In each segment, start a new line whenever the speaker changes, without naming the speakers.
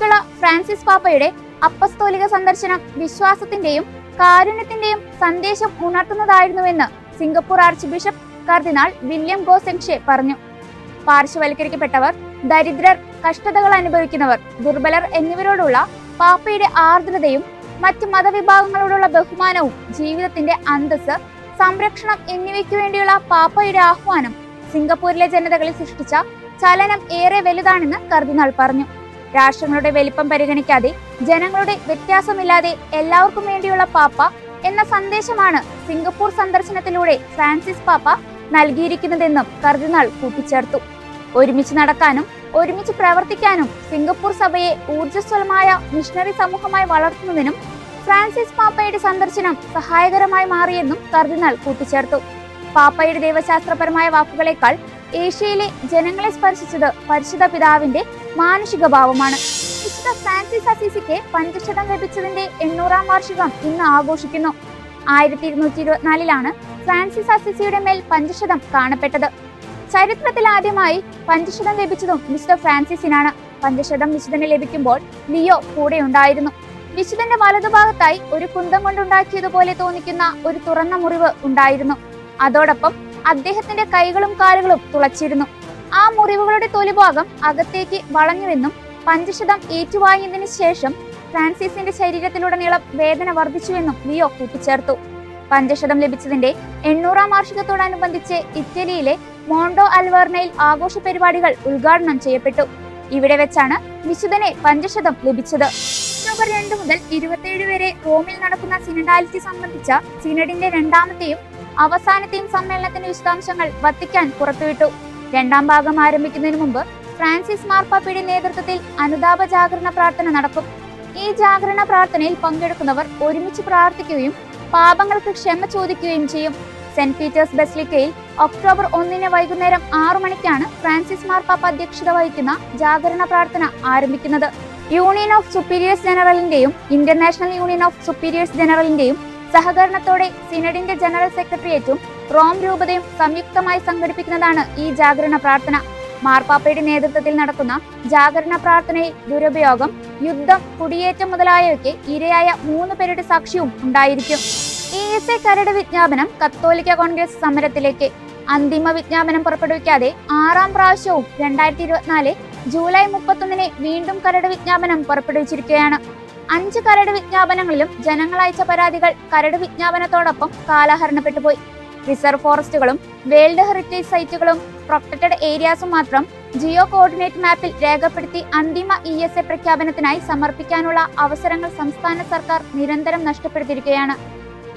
Francis പാപ്പയുടെ അപ്പസ്തോലിക സന്ദർശനം വിശ്വാസത്തിന്റെയും കാരുണ്യത്തിന്റെയും സന്ദേശം ഉണർത്തുന്നതായിരുന്നുവെന്ന് സിംഗപ്പൂർ ആർച്ച് ബിഷപ്പ് കർദിനാൾ വില്യം ഗോസെങ്ഷെ പറഞ്ഞു. പാർശ്വവൽക്കരിക്കപ്പെട്ടവർ ദരിദ്രർ കഷ്ടതകൾ അനുഭവിക്കുന്നവർ ദുർബലർ എന്നിവരോടുള്ള പാപ്പയുടെ ആർദ്രതയും മറ്റ് മതവിഭാഗങ്ങളോടുള്ള ബഹുമാനവും ജീവിതത്തിന്റെ അന്തസ് സംരക്ഷണം എന്നിവയ്ക്കു വേണ്ടിയുള്ള പാപ്പയുടെ ആഹ്വാനം സിംഗപ്പൂരിലെ ജനതകളിൽ സൃഷ്ടിച്ച ചലനം ഏറെ വലുതാണെന്ന് കർദിനാൾ പറഞ്ഞു. രാഷ്ട്രങ്ങളുടെ വലിപ്പം പരിഗണിക്കാതെ ജനങ്ങളുടെ വ്യത്യാസമില്ലാതെ എല്ലാവർക്കും വേണ്ടിയുള്ള പാപ്പ എന്ന സന്ദേശമാണ് സിംഗപ്പൂർ സന്ദർശനത്തിലൂടെ ഫ്രാൻസിസ് പാപ്പ നൽകിയിരിക്കുന്നതെന്നും കർദിനാൾ കൂട്ടിച്ചേർത്തു. ഒരുമിച്ച് നടക്കാനും ഒരുമിച്ച് പ്രവർത്തിക്കാനും സിംഗപ്പൂർ സഭയെ ഊർജസ്വലമായ മിഷണറി സമൂഹമായി വളർത്തുന്നതിനും ഫ്രാൻസിസ് പാപ്പയുടെ സന്ദർശനം സഹായകരമായി മാറിയെന്നും കർദിനാൾ കൂട്ടിച്ചേർത്തു. പാപ്പയുടെ ദൈവശാസ്ത്രപരമായ വാക്കുകളേക്കാൾ ഏഷ്യയിലെ ജനങ്ങളെ സ്പർശിച്ചത് പരിശുദ്ധ പിതാവിന്റെ മാനുഷിക ഭാവമാണ്. വിശുദ്ധ ഫ്രാൻസിസ് അസീസിക്ക് പഞ്ചശതം ലഭിച്ചതിന്റെ എണ്ണൂറാം വാർഷികം ഇന്ന് ആഘോഷിക്കുന്നു. ആയിരത്തി ഇരുന്നൂറ്റി ഇരുപത്തിനാലിലാണ് ഫ്രാൻസിസ് അസീസിയുടെ മേൽ പഞ്ചശതം കാണപ്പെട്ടത്. ചരിത്രത്തിൽ ആദ്യമായി പഞ്ചശതം ലഭിച്ചതും മിസ്റ്റർ ഫ്രാൻസിസിനാണ്. പഞ്ചശതം വിശുദ്ധന് ലഭിക്കുമ്പോൾ ലിയോ കൂടെ ഉണ്ടായിരുന്നു. വിശുദ്ധന്റെ വലതുഭാഗത്തായി ഒരു കുന്തം കൊണ്ടുണ്ടാക്കിയതുപോലെ തോന്നിക്കുന്ന ഒരു തുറന്ന മുറിവ് ഉണ്ടായിരുന്നു. അതോടൊപ്പം അദ്ദേഹത്തിന്റെ കൈകളും കാലുകളും തുളച്ചിരുന്നു. ആ മുറിവുകളുടെ തൊലിഭാഗം അകത്തേക്ക് വളഞ്ഞുവെന്നും പഞ്ചശതം ഏറ്റുവാങ്ങിയതിനു ശേഷം ഫ്രാൻസിസിന്റെ ശരീരത്തിലുടനീളം വേദന വർദ്ധിച്ചുവെന്നും ലിയോ കൂട്ടിച്ചേർത്തു. പഞ്ചശതം ലഭിച്ചതിന്റെ എണ്ണൂറാം വാർഷികത്തോടനുബന്ധിച്ച് ഇറ്റലിയിലെ മോണ്ടോ അൽവർണയിൽ ആഘോഷ പരിപാടികൾ ഉദ്ഘാടനം ചെയ്യപ്പെട്ടു. ഇവിടെ വെച്ചാണ് വിശുദ്ധനെ പഞ്ചശതം ലഭിച്ചത്. ഒക്ടോബർ രണ്ട് മുതൽ ഇരുപത്തിയേഴ് വരെ റോമിൽ നടക്കുന്ന സിനഡാലിറ്റി സംബന്ധിച്ച സിനഡിന്റെ രണ്ടാമത്തെയും അവസാനത്തെയും സമ്മേളനത്തിന്റെ വിശദാംശങ്ങൾ വത്തിക്കാൻ പുറത്തുവിട്ടു. രണ്ടാം ഭാഗം ആരംഭിക്കുന്നതിന് മുമ്പ് ഫ്രാൻസിസ് മാർപ്പാപ്പയുടെ നേതൃത്വത്തിൽ അനുതാപ ജാഗരണ പ്രാർത്ഥന നടക്കും. ഈ ജാഗരണ പ്രാർത്ഥനയിൽ പങ്കെടുക്കുന്നവർ ഒരുമിച്ച് പ്രാർത്ഥിക്കുകയും പാപങ്ങൾക്ക് ക്ഷമ ചോദിക്കുകയും ചെയ്യും. സെന്റ് പീറ്റേഴ്സ് ബെസ്ലിക്കയിൽ ഒക്ടോബർ ഒന്നിന് വൈകുന്നേരം ആറു മണിക്കാണ് ഫ്രാൻസിസ് മാർപ്പാപ്പ അധ്യക്ഷത വഹിക്കുന്ന ജാഗരണ പ്രാർത്ഥന ആരംഭിക്കുന്നത്. യൂണിയൻ ഓഫ് സുപ്പീരിയേഴ്സ് ജനറലിന്റെയും ഇന്റർനാഷണൽ യൂണിയൻ ഓഫ് സുപ്പീരിയേഴ്സ് ജനറലിന്റെയും സഹകരണത്തോടെ സിനഡിന്റെ ജനറൽ സെക്രട്ടേറിയറ്റും റോം രൂപതയും സംയുക്തമായി സംഘടിപ്പിക്കുന്നതാണ് ഈ ജാഗരണ പ്രാർത്ഥന. മാർപ്പാപ്പയുടെ നേതൃത്വത്തിൽ നടക്കുന്ന ജാഗരണ പ്രാർത്ഥനയിൽ ദുരുപയോഗം യുദ്ധം കുടിയേറ്റം മുതലായവയ്ക്ക് ഇരയായ മൂന്ന് പേരുടെ സാക്ഷ്യവും ഉണ്ടായിരിക്കും. ഇ എസ് എ കരട് വിജ്ഞാപനം കത്തോലിക്ക കോൺഗ്രസ് സമരത്തിലേക്ക്. അന്തിമ വിജ്ഞാപനം പുറപ്പെടുവിക്കാതെ ആറാം പ്രാവശ്യവും രണ്ടായിരത്തി ഇരുപത്തിനാല് ജൂലൈ മുപ്പത്തൊന്നിന് വീണ്ടും കരട് വിജ്ഞാപനം പുറപ്പെടുവിച്ചിരിക്കുകയാണ്. അഞ്ച് കരട് വിജ്ഞാപനങ്ങളിലും ജനങ്ങൾ അയച്ച പരാതികൾ കരട് വിജ്ഞാപനത്തോടൊപ്പം കാലഹരണപ്പെട്ടുപോയി റിസർവ് ഫോറസ്റ്റുകളും വേൾഡ് ഹെറിറ്റേജ് സൈറ്റുകളും പ്രൊട്ടക്റ്റഡ് ഏരിയാസും മാത്രം ജിയോ കോർഡിനേറ്റ് മാപ്പിൽ രേഖപ്പെടുത്തി അന്തിമ ഇ എസ് എ പ്രഖ്യാപനത്തിനായി സമർപ്പിക്കാനുള്ള അവസരങ്ങൾ സംസ്ഥാന സർക്കാർ നിരന്തരം നഷ്ടപ്പെടുത്തിയിരിക്കുകയാണ്.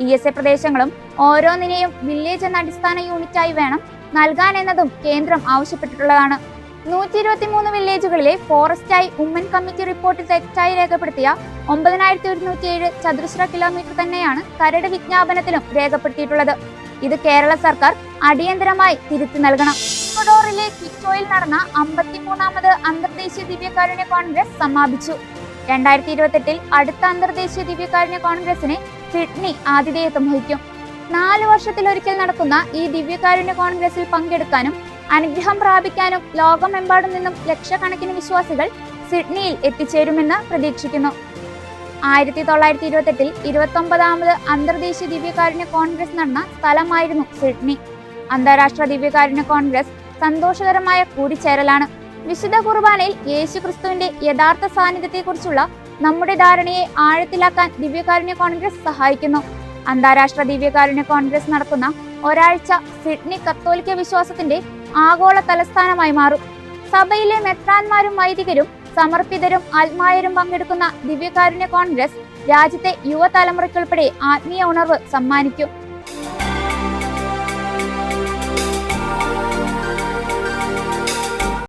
ഇ എസ് എ പ്രദേശങ്ങളും ഓരോന്നിനെയും വില്ലേജ് എന്ന അടിസ്ഥാന യൂണിറ്റായി വേണം നൽകാൻ എന്നതും കേന്ദ്രം ആവശ്യപ്പെട്ടിട്ടുള്ളതാണ്. നൂറ്റി ഇരുപത്തി മൂന്ന് വില്ലേജുകളിലെ ഫോറസ്റ്റായി ഉമ്മൻ കമ്മിറ്റി റിപ്പോർട്ട് തെറ്റായി രേഖപ്പെടുത്തിയ ഒമ്പതിനായിരത്തി ഒരുന്നൂറ്റി ഏഴ് ചതുരശ്ര കിലോമീറ്റർ തന്നെയാണ് കരട് വിജ്ഞാപനത്തിലും രേഖപ്പെടുത്തിയിട്ടുള്ളത്. ഇത് കേരള സർക്കാർ അടിയന്തരമായി തിരുത്തി നൽകണം. ഇക്വഡോറിലെ കിറ്റോയിൽ നടന്ന അമ്പത്തിമൂന്നാമത് അന്തർദേശീയ ദിവ്യകാരുണ്യ കോൺഗ്രസ് സമാപിച്ചു. രണ്ടായിരത്തി ഇരുപത്തെട്ടിൽ അടുത്ത അന്തർദേശീയ ദിവ്യകാരുണ്യ കോൺഗ്രസിന് സിഡ്നി ആതിഥേയത്വം വഹിക്കും. നാല് വർഷത്തിലൊരിക്കൽ നടക്കുന്ന ഈ ദിവ്യകാരുണ്യ കോൺഗ്രസിൽ പങ്കെടുക്കാനും അനുഗ്രഹം പ്രാപിക്കാനും ലോകമെമ്പാടും നിന്നും ലക്ഷക്കണക്കിന് വിശ്വാസികൾ സിഡ്നിയിൽ എത്തിച്ചേരുമെന്ന് പ്രതീക്ഷിക്കുന്നു. ആയിരത്തി തൊള്ളായിരത്തി ഇരുപത്തെട്ടിൽ ഇരുപത്തി ഒമ്പതാമത് അന്തർദേശീയ ദിവ്യകാരുണ്യ കോൺഗ്രസ് നടന്ന സ്ഥലമായിരുന്നു സിഡ്നി. അന്താരാഷ്ട്ര ദിവ്യകാരുണ്യ കോൺഗ്രസ് സന്തോഷകരമായ കൂടിച്ചേരലാണ്. വിശുദ്ധ കുർബാനയിൽ യേശു ക്രിസ്തുവിന്റെ യഥാർത്ഥ സാന്നിധ്യത്തെക്കുറിച്ചുള്ള നമ്മുടെ ധാരണയെ ആഴത്തിലാക്കാൻ ദിവ്യകാരുണ്യ കോൺഗ്രസ് സഹായിക്കുന്നു. അന്താരാഷ്ട്ര ദിവ്യകാരുണ്യ കോൺഗ്രസ് നടക്കുന്ന ഒരാഴ്ച സിഡ്നി കത്തോലിക്ക വിശ്വാസത്തിന്റെ ആഗോള തലസ്ഥാനമായി മാറും. സഭയിലെ മെത്രാന്മാരും വൈദികരും സമർപ്പിതരും ആത്മായരും പങ്കെടുക്കുന്ന ദിവ്യകാരുണ്യ കോൺഗ്രസ് രാജ്യത്തെ യുവതലമുറയ്ക്കുൾപ്പെടെ ആത്മീയ ഉണർവ് സമ്മാനിക്കും.